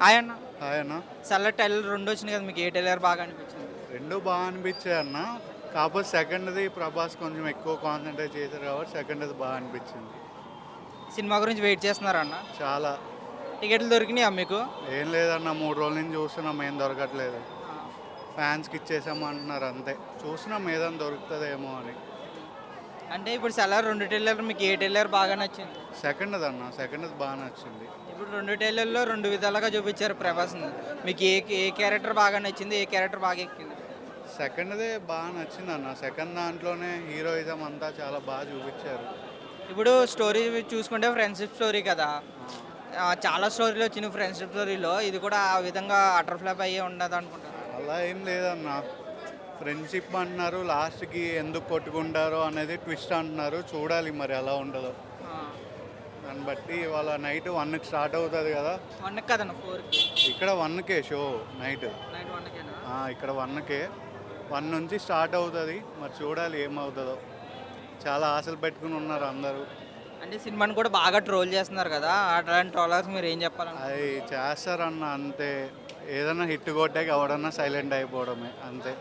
Hi అన్న. Hi అన్న. సల్ల టైలర్ రెండు వచ్చినాయి కదా మీకు ఏ టైలర్ బాగా అనిపించింది? రెండు బాగా అనిపించాయి అన్న. కాకపోతే సెకండ్ది ప్రభాస్ కొంచెం ఎక్కువ కాన్సన్ట్రేట్ చేశారు కాబట్టి సెకండ్ది బాగా అనిపించింది. సినిమా గురించి వెయిట్ చేస్తున్నారా అన్న? చాలా. టికెట్లు దొరికినాయా మీకు? ఏం లేదన్న మూడు రోజుల నుంచి చూస్తున్నాం ఏం దొరకట్లేదు. ఫ్యాన్స్కి ఇచ్చేసాము అంటున్నారు అంతే. చూస్తున్నాం ఏదైనా దొరుకుతుందేమో అని. అంటే ఇప్పుడు సెల్లర్ రెండు టైలర్ మీకు ఏ టైలర్ బాగా నచ్చింది? సెకండ్ది అన్న సెకండ్ది బాగా నచ్చింది. ఇప్పుడు రెండు టైలర్లో రెండు విధాలుగా చూపించారు ప్రభాస్ని మీకు ఏ ఏ క్యారెక్టర్ బాగా నచ్చింది ఏ క్యారెక్టర్ బాగా ఎక్కింది? సెకండ్దే బాగా నచ్చింది అన్న. సెకండ్ దాంట్లోనే హీరోయిజం అంతా చాలా బాగా చూపించారు. ఇప్పుడు స్టోరీ చూసుకుంటే ఫ్రెండ్షిప్ స్టోరీ కదా. ఆ, చాలా స్టోరీలు వచ్చినాయి ఫ్రెండ్షిప్ స్టోరీలో. ఇది కూడా ఆ విధంగా అటర్ ఫ్లాప్ అయ్యే ఉండదు అనుకుంటాను అలా ఏం లేదన్న. ఫ్రెండ్షిప్ అంటున్నారు లాస్ట్కి ఎందుకు కొట్టుకుంటారో అనేది ట్విస్ట్ అంటున్నారు. చూడాలి మరి ఎలా ఉండదో దాన్ని బట్టి ఇవాళ నైట్ వన్కి స్టార్ట్ అవుతుంది కదా. కదన్న ఫోర్కి. ఇక్కడ వన్కే షో నైట్. ఇక్కడ వన్కే. వన్ నుంచి స్టార్ట్ అవుతుంది. మరి చూడాలి ఏమవుతుందో. చాలా ఆశలు పెట్టుకుని ఉన్నారు అందరూ. అంటే సినిమాని కూడా బాగా ట్రోల్ చేస్తున్నారు కదా. అట్లాంటి ట్రోలర్స్ మీరు ఏం చెప్పాలన్న అది చేస్తారన్న అంతే. ఏదైనా హిట్ కొట్టాక ఎవడన్నా సైలెంట్ అయిపోవడమే అంతే.